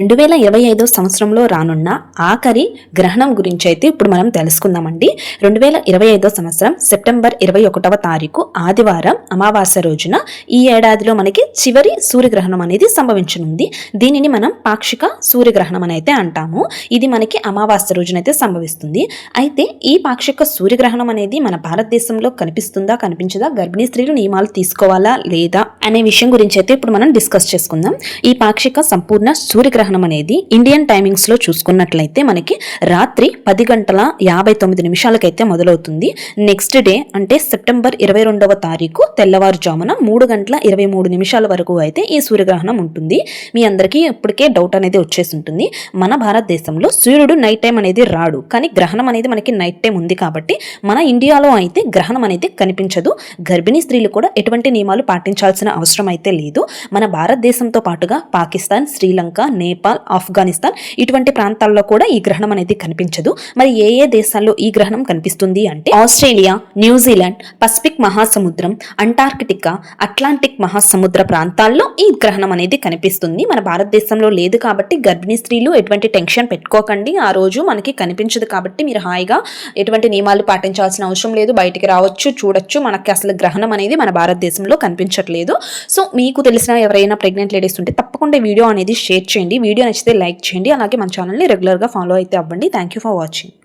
రెండు వేల ఇరవై ఐదో సంవత్సరంలో రానున్న ఆఖరి గ్రహణం గురించి అయితే ఇప్పుడు మనం తెలుసుకుందామండి. రెండు వేల ఇరవై ఐదో సంవత్సరం సెప్టెంబర్ ఇరవై ఒకటవ తారీఖు ఆదివారం అమావాస్య రోజున ఈ ఏడాదిలో మనకి చివరి సూర్యగ్రహణం అనేది సంభవించనుంది. దీనిని మనం పాక్షిక సూర్యగ్రహణం అని అయితే అంటాము. ఇది మనకి అమావాస్య రోజునైతే సంభవిస్తుంది. అయితే ఈ పాక్షిక సూర్యగ్రహణం అనేది మన భారతదేశంలో కనిపిస్తుందా కనిపించదా గర్భిణీ స్త్రీలు నియమాలు తీసుకోవాలా లేదా అనే విషయం గురించి అయితే ఇప్పుడు మనం డిస్కస్ చేసుకుందాం. ఈ పాక్షిక సంపూర్ణ సూర్యగ్రహణం అనేది ఇండియన్ టైమింగ్స్లో చూసుకున్నట్లయితే మనకి రాత్రి పది గంటల యాభై తొమ్మిది నిమిషాలకైతే మొదలవుతుంది. నెక్స్ట్ డే అంటే సెప్టెంబర్ ఇరవై రెండవ తారీఖు తెల్లవారుజామున మూడు గంటల ఇరవై మూడు నిమిషాల వరకు అయితే ఈ సూర్యగ్రహణం ఉంటుంది. మీ అందరికీ ఇప్పటికే డౌట్ అనేది వచ్చేసి ఉంటుంది మన భారతదేశంలో సూర్యుడు నైట్ టైం అనేది రాడు. కానీ గ్రహణం అనేది మనకి నైట్ టైం ఉంది కాబట్టి మన ఇండియాలో అయితే గ్రహణం అనేది కనిపించదు. గర్భిణీ స్త్రీలు కూడా ఎటువంటి నియమాలు పాటించాల్సిన అవసరం అయితే లేదు. మన భారతదేశంతో పాటుగా పాకిస్తాన్ శ్రీలంక నేపాల్ నేపాల్ ఆఫ్ఘనిస్తాన్ ఇటువంటి ప్రాంతాల్లో కూడా ఈ గ్రహణం అనేది కనిపించదు. మరి ఏ ఏ దేశాల్లో ఈ గ్రహణం కనిపిస్తుంది అంటే ఆస్ట్రేలియా న్యూజిలాండ్ పసిఫిక్ మహాసముద్రం అంటార్కిటికా అట్లాంటిక్ మహాసముద్ర ప్రాంతాల్లో ఈ గ్రహణం అనేది కనిపిస్తుంది. మన భారతదేశంలో లేదు కాబట్టి గర్భిణీ స్త్రీలు ఎటువంటి టెన్షన్ పెట్టుకోకండి. ఆ రోజు మనకి కనిపించదు కాబట్టి మీరు హాయిగా ఎటువంటి నియమాలు పాటించాల్సిన అవసరం లేదు. బయటికి రావచ్చు చూడొచ్చు. మనకి అసలు గ్రహణం అనేది మన భారతదేశంలో కనిపించట్లేదు. సో మీకు తెలిసిన ఎవరైనా ప్రెగ్నెంట్ లేడీస్ ఉంటే తప్పకుండా వీడియో అనేది షేర్ చేయండి. వీడియో నచ్చితే లైక్ చేయండి అలాగే మన ఛానల్ని రెగ్యులర్గా ఫాలో అయితే అవ్వండి. Thank you for watching